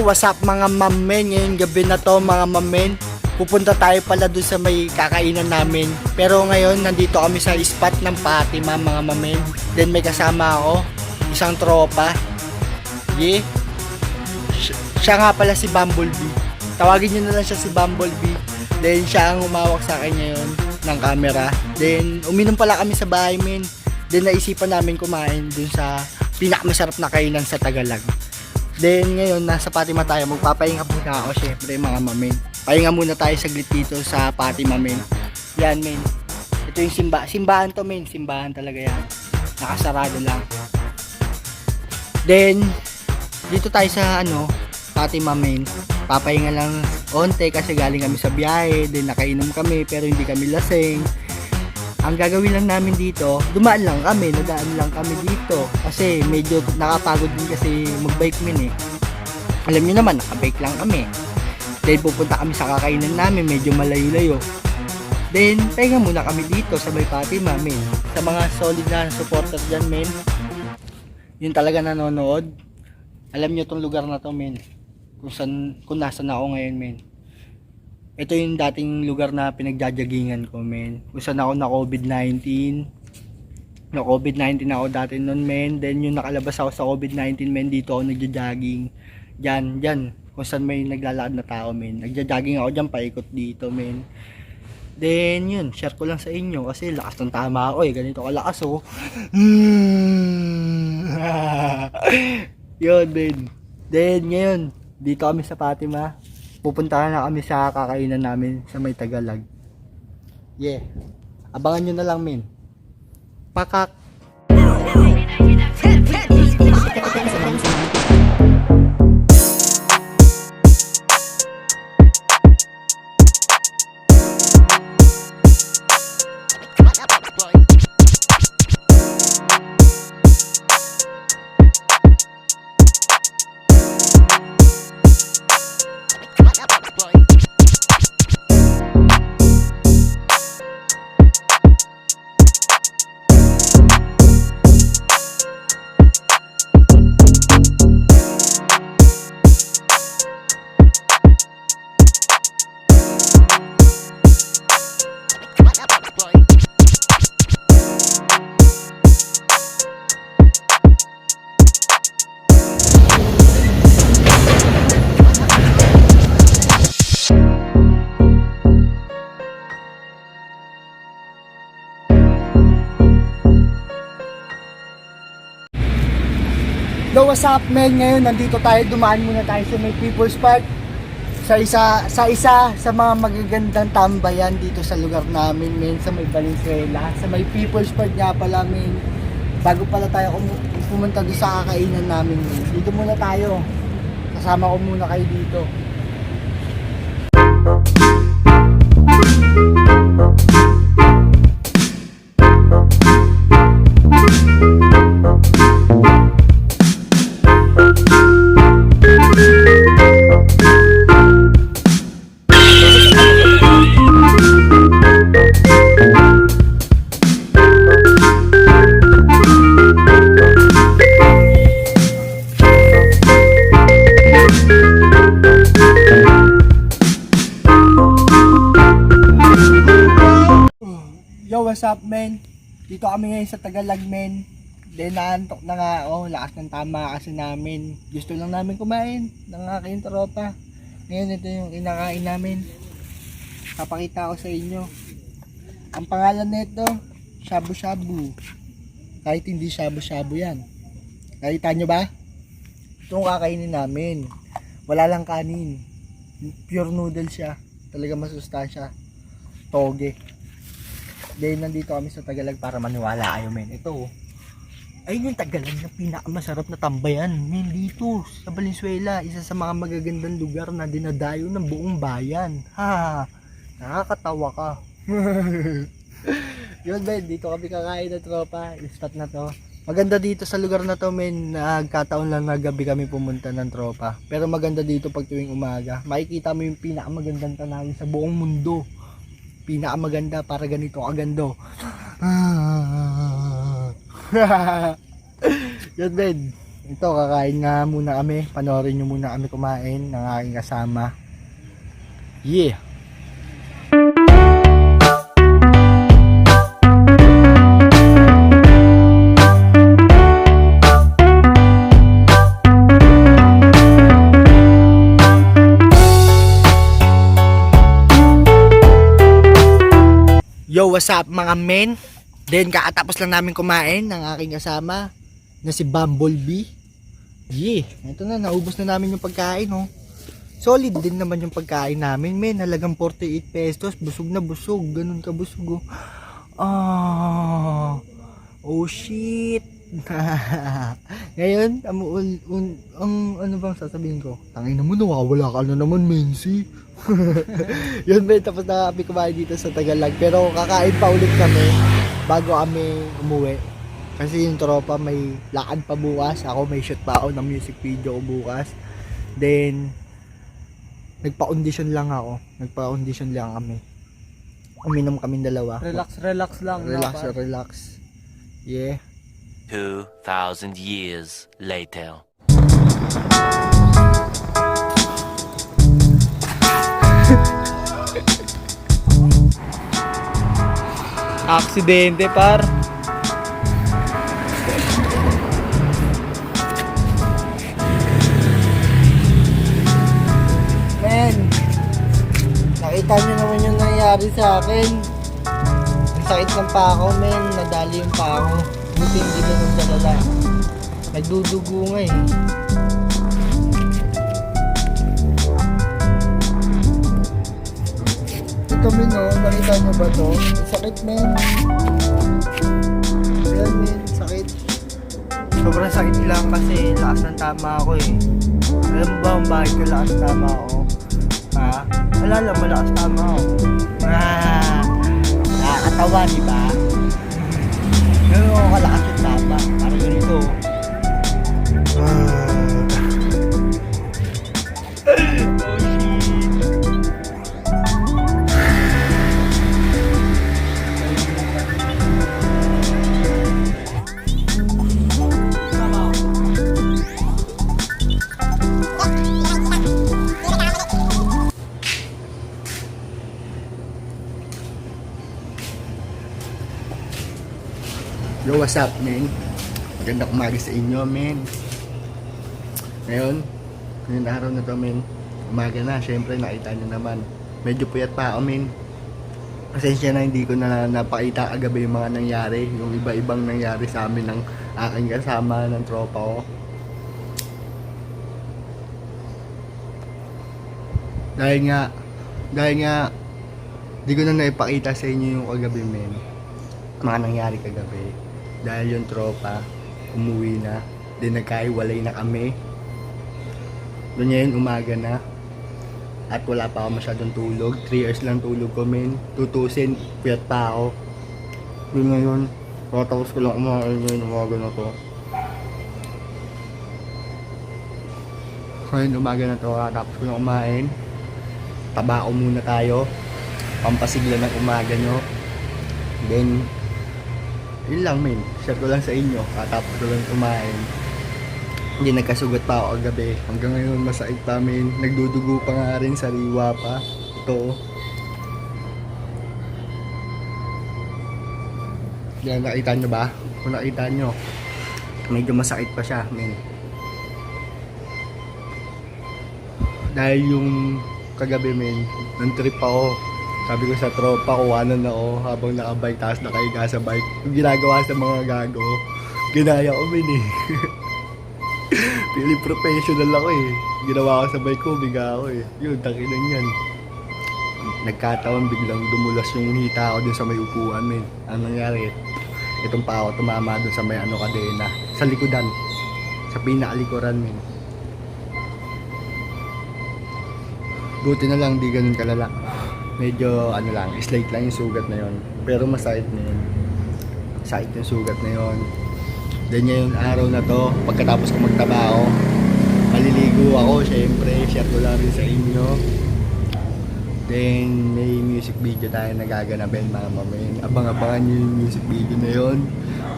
What's up mga mamen? Ngayong gabi na to mga mamen. Pupunta tayo pala dun sa may kakainan namin. Pero ngayon, nandito kami sa spot ng Fatima mga mamen. Then may kasama ako, isang tropa. Yeah. Si- Siya nga pala si Bumblebee. Tawagin nyo na lang siya si Bumblebee. Then siya ang umawak sa akin ngayon ng camera. Then uminom pala kami sa bahay men. Then naisipan namin kumain dun sa pinakamasarap na kainan sa Tagalag. Then ngayon nasa Fatima tayo, magpapahinga muna ako syempre mga mamen. Pahinga muna tayo saglit dito sa Fatima men. Yan men. Ito yung simba, simbahan to men, simbahan talaga yan. Nakasarado lang. Then dito tayo sa ano, Fatima men. Papahinga lang onte kasi galing kami sa biyahe, then nakainom kami pero hindi kami lasing. Ang gagawin lang namin dito, dumaan lang kami, nadaan lang kami dito. Kasi medyo nakapagod din kasi magbike min eh. Alam niyo naman, nakabike lang kami. Then pupunta kami sa kakainan namin, medyo malayo-layo. Then, pahinga muna kami dito sa may Fatima, men. Sa mga solid na supporter dyan, men. Yun talaga nanonood. Alam niyo tong lugar na to, men. Kung, san, kung nasan ako ngayon, men ito yung dating lugar na pinagjajagingan ko, men. Kung saan ako na COVID-19. Na COVID-19 ako dati noon, men. Then yung nakalabas ako sa COVID-19, men, dito ako nagja-jogging. Diyan, diyan. Kung saan may naglalakad na tao, men. Nagja-jogging ako diyan, paikot dito, men. Then, yun, share ko lang sa inyo kasi lakas ng tama ako eh. Ganito kalakas, oh. yun, men. Then, ngayon, dito kami sa Fatima pupuntahan na kami sa kakainan namin sa may Tagalag. Yeah. Abangan nyo na lang, min. Pakak. Bye. Yo, what's up, men? Ngayon, nandito tayo. Dumaan muna tayo sa may People's Park. Sa isa, sa isa sa mga magagandang tambayan dito sa lugar namin, men. Sa may Valenzuela. Sa may People's Park nga pala, men. Bago pala tayo pumunta doon sa kakainan namin, men. Dito muna tayo. Kasama ko muna kayo dito. What's up, men? Dito kami ngayon sa Tagalag, men. Then, naantok na nga ako. Lakas ng tama kasi namin. Gusto lang namin kumain ng aking tropa. Ngayon, ito yung inakain namin. Papakita ko sa inyo. Ang pangalan nito, Shabu Shabu. Kahit hindi Shabu Shabu yan. Nakita nyo ba? Itong kakainin namin. Wala lang kanin. Pure noodle siya. Talaga masustansya. Toge. Dahil nandito kami sa Tagalog para maniwala kayo men. Ito oh. Ayun yung Tagalog na pinakamasarap na tambayan. Men dito sa Valenzuela. Isa sa mga magagandang lugar na dinadayo ng buong bayan. Ha! Nakakatawa ka. Yun men, dito kami kakain na tropa. Spot na to. Maganda dito sa lugar na to men. Nagkataon lang na gabi kami pumunta ng tropa. Pero maganda dito pag tuwing umaga. Makikita mo yung pinakamagandang tanawin sa buong mundo pinakamaganda para ganito kagando. Yan Ben. ito kakain nga muna kami. Panoorin nyo muna kami kumain ng aking kasama. Yeah! What's up mga men? Then kakatapos lang namin kumain ng aking kasama na si Bumblebee. Yeah, ito na, naubos na namin yung pagkain, oh. Solid din naman yung pagkain namin, men. Halagang 48 pesos, busog na busog, ganun ka busog, oh. Ah, oh shit. Ngayon, ang, un- un- ang ano bang sasabihin ko? Tangin na mo, nawawala ka na naman, Mensi. Yun ba, tapos na kami kumain dito sa Tagalog. Pero kakain pa ulit kami bago kami umuwi. Kasi yung tropa may lakad pa bukas. Ako may shoot pa ako ng music video ko bukas. Then, nagpa-audition lang ako. Nagpa-audition lang kami. Uminom kami dalawa. Relax, relax lang. Relax, dapat. relax. Yeah. 2,000 years later. Aksidente, par. Men, nakita niyo naman yung nangyari sa akin. Ang sakit ng pako, men. Nadali yung pako. Buti hindi ganun kalala. Nagdudugo nga eh. Ito, men, oh. Nakita niyo ba to? Sakit, men. Ayan, men. Sakit. Sobrang sakit lang kasi lakas ng tama ako eh. Alam mo ba kung bakit ko lakas tama ako? Ha? Wala lang, malakas tama ako. Ah, nakakatawa, di ba? Ako kalakas yung tama. Parang ganito. What's up, men? Magandang umaga sa inyo, men. Ngayon, ngayong araw na to, men. Umaga na, syempre, nakita nyo naman. Medyo puyat pa ako, men. Pasensya na, hindi ko na napakita kagabi yung mga nangyari. Yung iba-ibang nangyari sa amin ng aking kasama ng tropa ko. Dahil nga, dahil nga, di ko na naipakita sa inyo yung kagabi, men. Mga nangyari kagabi. Dahil yung tropa, umuwi na. Then nagkaiwalay na kami. Doon ngayon, umaga na. At wala pa ako masyadong tulog. 3 hours lang tulog ko, men. Tutusin, puyat pa ako. Doon ngayon, matapos ko lang kumain ngayon, umaga na to. Ngayon, umaga na to, tapos ko lang kumain. Tabao muna tayo. Pampasigla ng umaga nyo. Then, yun lang men, share ko lang sa inyo, katapos ko lang kumain. Hindi nagkasugat pa ako gabi. Hanggang ngayon masakit pa men, nagdudugo pa nga rin sa riwa pa. Ito. Yan, nakita nyo ba? Kung nakita nyo, medyo masakit pa siya men. Dahil yung kagabi men, nang trip ako, sabi ko sa tropa, kuwanan ako habang nakabike tapos nakahiga sa bike. Yung ginagawa sa mga gago, ginaya ko min eh. Feeling professional ako eh. Ginawa ko sa bike ko, biga ako eh. Yun, takinan yan. Nagkataon biglang dumulas yung hita ko dun sa may upuan men. Ano nangyari? Itong pa ako tumama dun sa may ano kadena. Sa likodan. Sa pinakalikuran men. Buti na lang di ganun kalala medyo ano lang, slight lang yung sugat na yon. Pero masakit na yun. Sakit yung sugat na yon. Then yung araw na to, pagkatapos ko magtrabaho, maliligo ako, syempre, share ko lang rin sa inyo. Then, may music video tayo nagaganapin mga mamen. Abang-abangan nyo yung music video na yon.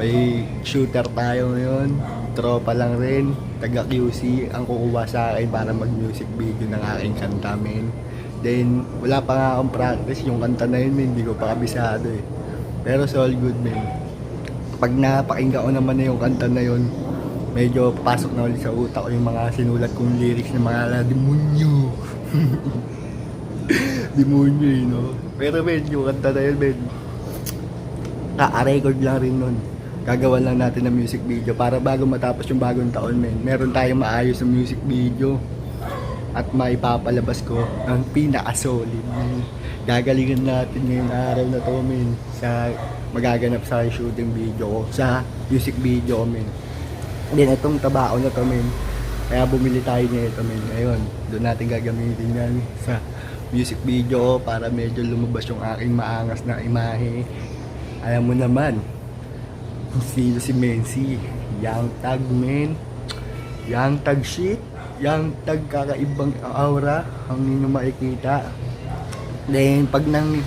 May shooter tayo ngayon. Tropa lang rin. Taga QC ang kukuha sa akin para mag-music video ng aking kanta men. Then, wala pa nga akong practice. Yung kanta na yun, hindi ko pa kabisado eh. Pero it's all good, men. Pag napakinggan ko naman na yung kanta na yun, medyo papasok na ulit sa utak ko yung mga sinulat kong lyrics ng mga ala, demonyo. demonyo eh, no? Pero men, yung kanta na yun, men, ka-record lang rin nun. Gagawan lang natin ng music video para bago matapos yung bagong taon, men. Meron tayong maayos na music video at maipapalabas ko ang pinaka-solid. Gagalingan natin ngayong araw na to, men, sa magaganap sa shooting video ko, sa music video ko, men. Then, itong tabao na to, men. Kaya bumili tayo nito, men. Ngayon, doon natin gagamitin yan sa music video para medyo lumabas yung aking maangas na imahe. Alam mo naman, sino si Mensi. Young tag, men. Young tag shit. Young tag kakaibang aura ang ninyo makikita. Then, pag nang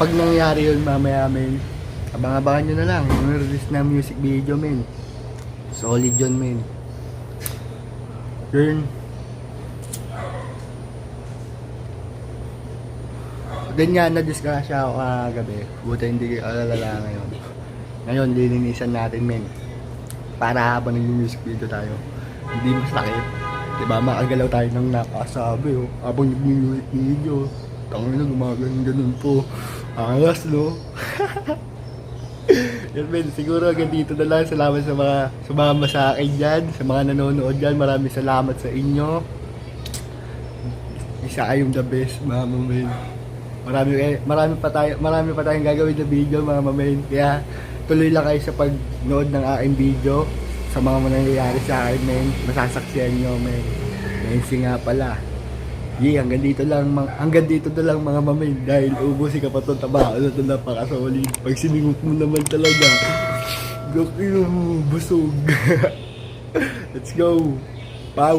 pag nangyari yun mamaya, men, abang-abangan nyo na lang. Yung release na music video, men. Solid yun, men. Yun. Then nga, na-discuss ako kagabi. Buta hindi kayo alala ngayon. Ngayon, lilinisan natin, men. Para habang nag-music video tayo, hindi masakit. Diba, makagalaw tayo ng nakasabi, oh. Habang nag-music video, tangin na gumagano'n ganun po. Angas, no? Yan, men. Siguro hanggang dito na lang. Salamat sa mga sumama sa akin dyan. Sa mga nanonood dyan. Maraming salamat sa inyo. Isa kayong the best, mga mamen. Marami, eh, marami pa tayo, marami pa tayong gagawin na video, mga mamen. Kaya tuloy lang kayo sa pagnood ng aking video sa mga nangyayari sa akin, men. Masasaksiyan nyo, men. Mensi nga pala. Yeah, hanggang dito lang, mga, hanggang dito na lang mga mamay dahil ubusin ka pa itong taba. Ano ito napakasolid. Pag siningot mo naman talaga, gawin mo, busog. Let's go. Pow.